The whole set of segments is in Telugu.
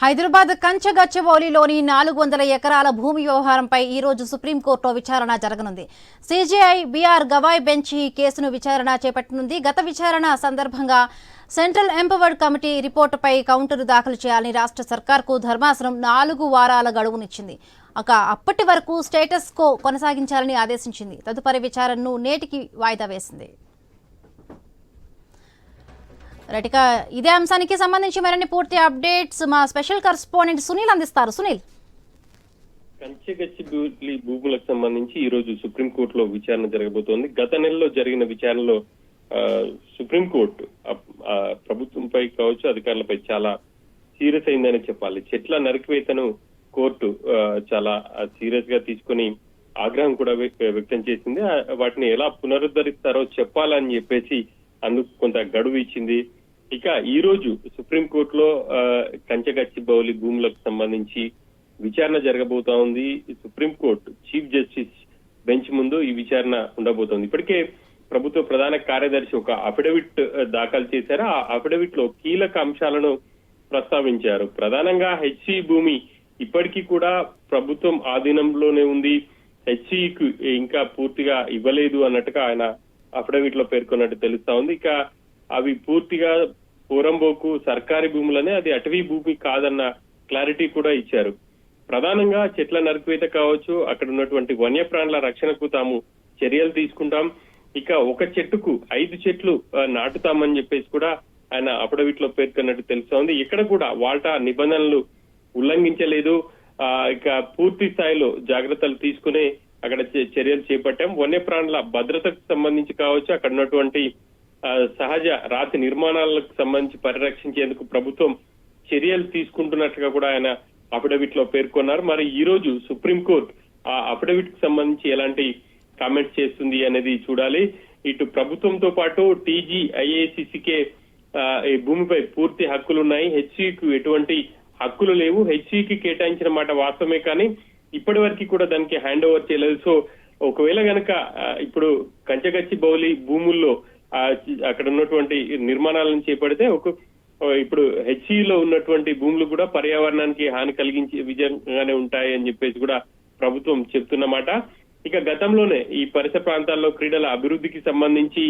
హైదరాబాద్ కంచగచ్చబౌలిలోని నాలుగు వందల ఎకరాల భూమి వ్యవహారంపై ఈ రోజు సుప్రీంకోర్టులో విచారణ జరగనుంది. సీజీఐ బీఆర్ గవాయ్ బెంచ్ ఈ కేసును విచారణ చేపట్టనుంది. గత విచారణ సందర్భంగా సెంట్రల్ ఎంపవర్డ్ కమిటీ రిపోర్టుపై కౌంటర్ దాఖలు చేయాలని రాష్ట్ర సర్కార్కు ధర్మాసనం నాలుగు వారాల గడువునిచ్చింది. ఒక అప్పటి వరకు స్టేటస్ కో కొనసాగించాలని ఆదేశించింది. తదుపరి విచారణను నేటికి వాయిదా వేసింది. రటిక ఇదే అంశానికి సంబంధించి మరిన్ని పూర్తి అప్డేట్స్ మా స్పెషల్ కరస్పాండెంట్ సునీల్ అందిస్తారు. సునీల్. గచ్చి భూములకు సంబంధించి ఈ రోజు సుప్రీంకోర్టులో విచారణ జరగబోతోంది. గత నెలలో జరిగిన విచారణలో ఆ, సుప్రీంకోర్టు ప్రభుత్వంపై కావచ్చు అధికారులపై చాలా సీరియస్ అయిందని చెప్పాలి. చెట్ల నరికివేతను కోర్టు చాలా సీరియస్గా తీసుకొని ఆగ్రహం కూడా వ్యక్తం చేసింది. వాటిని ఎలా పునరుద్ధరిస్తారో చెప్పాలని చెప్పేసి అందుకు కొంత గడువు ఇచ్చింది. ఇక ఈ రోజు సుప్రీంకోర్టులో ఆ, కంచగచ్చిబౌలి భూములకు సంబంధించి విచారణ జరగబోతా ఉంది. సుప్రీంకోర్టు చీఫ్ జస్టిస్ బెంచ్ ముందు ఈ విచారణ ఉండబోతోంది. ఇప్పటికే ప్రభుత్వ ప్రధాన కార్యదర్శి ఒక అఫిడవిట్ దాఖలు చేశారు. ఆ అఫిడవిట్లో కీలక అంశాలను ప్రస్తావించారు. ప్రధానంగా హెచ్సి భూమి ఇప్పటికీ కూడా ప్రభుత్వం ఆధీనంలోనే ఉంది. హెచ్సికు ఇంకా పూర్తిగా ఇవ్వలేదు అన్నట్టుగా ఆయన అఫిడవిట్లో పేర్కొన్నట్టు తెలుస్తా ఉంది. ఇక అవి పూర్తిగా పూరంబోకు సర్కారీ భూములనే అది అటవీ భూమి కాదన్న క్లారిటీ కూడా ఇచ్చారు. ప్రధానంగా చెట్ల నరికివేత కావచ్చు అక్కడ ఉన్నటువంటి వన్యప్రాణుల రక్షణకు తాము చర్యలు తీసుకుంటాం. ఇక ఒక చెట్టుకు ఐదు చెట్లు నాటుతామని చెప్పేసి కూడా ఆయన అఫిడవిట్లో పేర్కొన్నట్టు తెలుస్తోంది. ఇక్కడ కూడా వాల్టా నిబంధనలు ఉల్లంఘించలేదు. ఆ, ఇక పూర్తి స్థాయిలో జాగ్రత్తలు తీసుకునే అక్కడ చర్యలు చేపట్టాం. వన్యప్రాణుల భద్రతకు సంబంధించి కావచ్చు అక్కడ ఉన్నటువంటి సహజ రాతి నిర్మాణాలకు సంబంధించి పరిరక్షించేందుకు ప్రభుత్వం చర్యలు తీసుకుంటున్నట్టుగా కూడా ఆయన అఫిడవిట్లో పేర్కొన్నారు. మరి ఈ రోజు సుప్రీంకోర్టు ఆ అఫిడవిట్కు సంబంధించి ఎలాంటి కామెంట్ చేస్తుంది అనేది చూడాలి. ఇటు ప్రభుత్వంతో పాటు టీజీ ఐఏసీసీకే ఈ భూమిపై పూర్తి హక్కులు ఉన్నాయి హెచ్సికు ఎటువంటి హక్కులు లేవు. హెచ్సికి కేటాయించిన మాట వాస్తవమే కానీ ఇప్పటి వరకు కూడా దానికి హ్యాండ్ ఓవర్ చేయలేదు. సో ఒకవేళ గనక ఇప్పుడు కంచగచ్చి బౌలి భూముల్లో అక్కడ ఉన్నటువంటి నిర్మాణాలను చేపడితే ఒక ఇప్పుడు హెచ్ఈలో ఉన్నటువంటి భూములు కూడా పర్యావరణానికి హాని కలిగించే విధంగానే ఉంటాయి అని చెప్పేసి కూడా ప్రభుత్వం చెప్తున్నమాట. ఇక గతంలోనే ఈ పరిసర ప్రాంతాల్లో క్రీడల అభివృద్ధికి సంబంధించి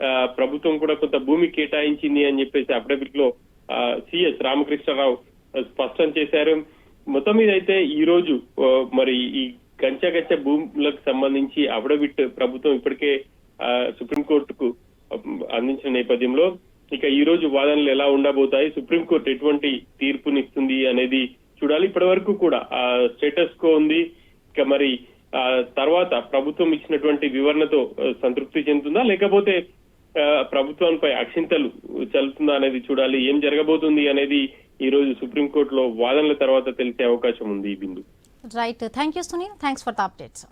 ఆ, ప్రభుత్వం కూడా కొంత భూమి కేటాయించింది అని చెప్పేసి అఫిడవిట్లో సిఎస్ రామకృష్ణరావు స్పష్టం చేశారు. మొత్తం మీద అయితే ఈ రోజు మరి ఈ గంచగచ్చ భూములకు సంబంధించి అఫిడవిట్ ప్రభుత్వం ఇప్పటికే ఆ, సుప్రీంకోర్టుకు అందించిన నేపథ్యంలో ఇక ఈ రోజు వాదనలు ఎలా ఉండబోతాయి? సుప్రీంకోర్టు ఎటువంటి తీర్పునిస్తుంది అనేది చూడాలి. ఇప్పటి వరకు కూడా ఆ స్టేటస్ కో ఉంది. ఇక మరి ఆ తర్వాత ప్రభుత్వం ఇచ్చినటువంటి వివరణతో సంతృప్తి చెందుతుందా? లేకపోతే ప్రభుత్వంపై అక్షింతలు చల్లుతుందా అనేది చూడాలి. ఏం జరగబోతుంది అనేది ఈ రోజు సుప్రీంకోర్టులో వాదనల తర్వాత తెలిసే అవకాశం ఉంది ఈ బిందు. Right thank you Sunil thanks for the updates